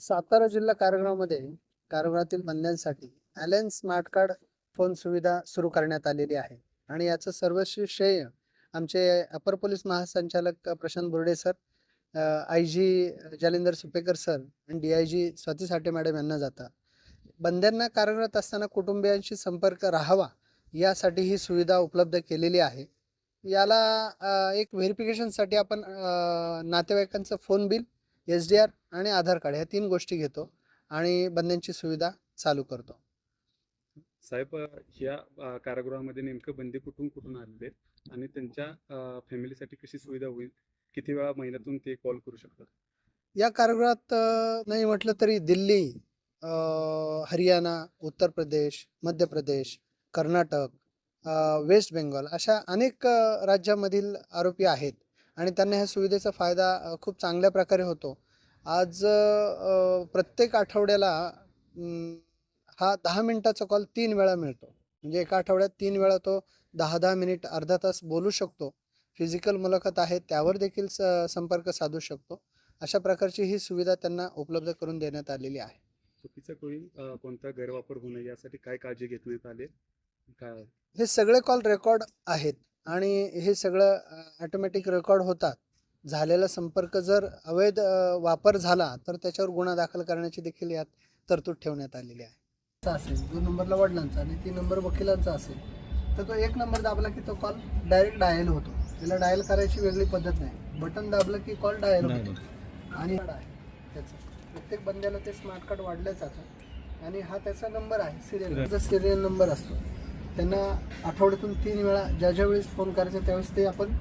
सातारा जिल्हा कारागृहामध्ये कारागृहातील बंद्यांसाठी अॅलेन स्मार्ट कार्ड फोन सुविधा सुरू करण्यात आलेली आहे. आणि याचं सर्वस्वी श्रेय आमचे अपर पोलीस महासंचालक Prashant Borde sir I G Jalindar Supekar sir आणि D I G Swati Sathe madam यांना जातं बंद्यांना कार्यरत असताना कुटुंबियांशी संपर्क राहावा यासाठी ही सुविधा उपलब्ध केलेली आहे. याला एक व्हेरिफिकेशनसाठी आपण नातेवाईकांचं phone bill S D R आणि आधार कार्ड ह्या तीन गोष्टी घेतो आणि बंद्यांची सुविधा चालू करतो. साहेब या कारागृहामध्ये नेमकं बंदी कुठून कुठून आलेले आहेत? आणि त्यांच्या फॅमिलीसाठी कशी सुविधा होईल? किती वेळा महिन्यातून ते कॉल करू शकतात? या कारागृहात नाही म्हटलं तरी दिल्ली हरियाणा उत्तर प्रदेश मध्य प्रदेश कर्नाटक वेस्ट बेंगॉल अशा अनेक राज्यामधील आरोपी आहेत. आणि त्यांना ह्या सुविधेचा फायदा खूप चांगल्या प्रकारे होतो. आज प्रत्येक आठवड्याला हा दहा मिनिटाचा कॉल तीन वेळा मिळतो. म्हणजे एका आठवड्यात तीन वेळा तो दहा दहा मिनिट अर्धा तास बोलू शकतो. फिजिकल मुलाखत आहे त्यावर देखील स संपर्क साधू शकतो. अशा प्रकारची ही सुविधा त्यांना उपलब्ध करून देण्यात आलेली आहे. चुकीचा कोणी कोणता गैरवापर होऊ नये यासाठी काय काळजी घेण्यात आली काय? हे सगळे कॉल रेकॉर्ड आहेत आणि हे सगळं ॲटोमॅटिक रेकॉर्ड होतात. झालेला संपर्क जर अवैध वापर झाला तर त्याच्यावर गुन्हा दाखल करण्याची देखील यात तरतूद ठेवण्यात आलेली आहे. असेल. जो नंबरला वडिलांचा आणि तीन नंबर वकिलांचा असेल तर तो एक नंबर दाबला की तो कॉल डायरेक्ट डायल होतो. त्याला डायल करायची वेगळी पद्धत नाही. बटन दाबलं की कॉल डायल होतो. आणि त्याचं. प्रत्येक बंद्याला ते स्मार्ट कार्ड वाढलं जातं आणि हा त्याचा नंबर आहे सिरियल. त्याचा सिरियल नंबर असतो. त्यांना आठवड्यातून तीन वेळा ज्या ज्या वेळेस फोन करायचा त्यावेळेस ते आपण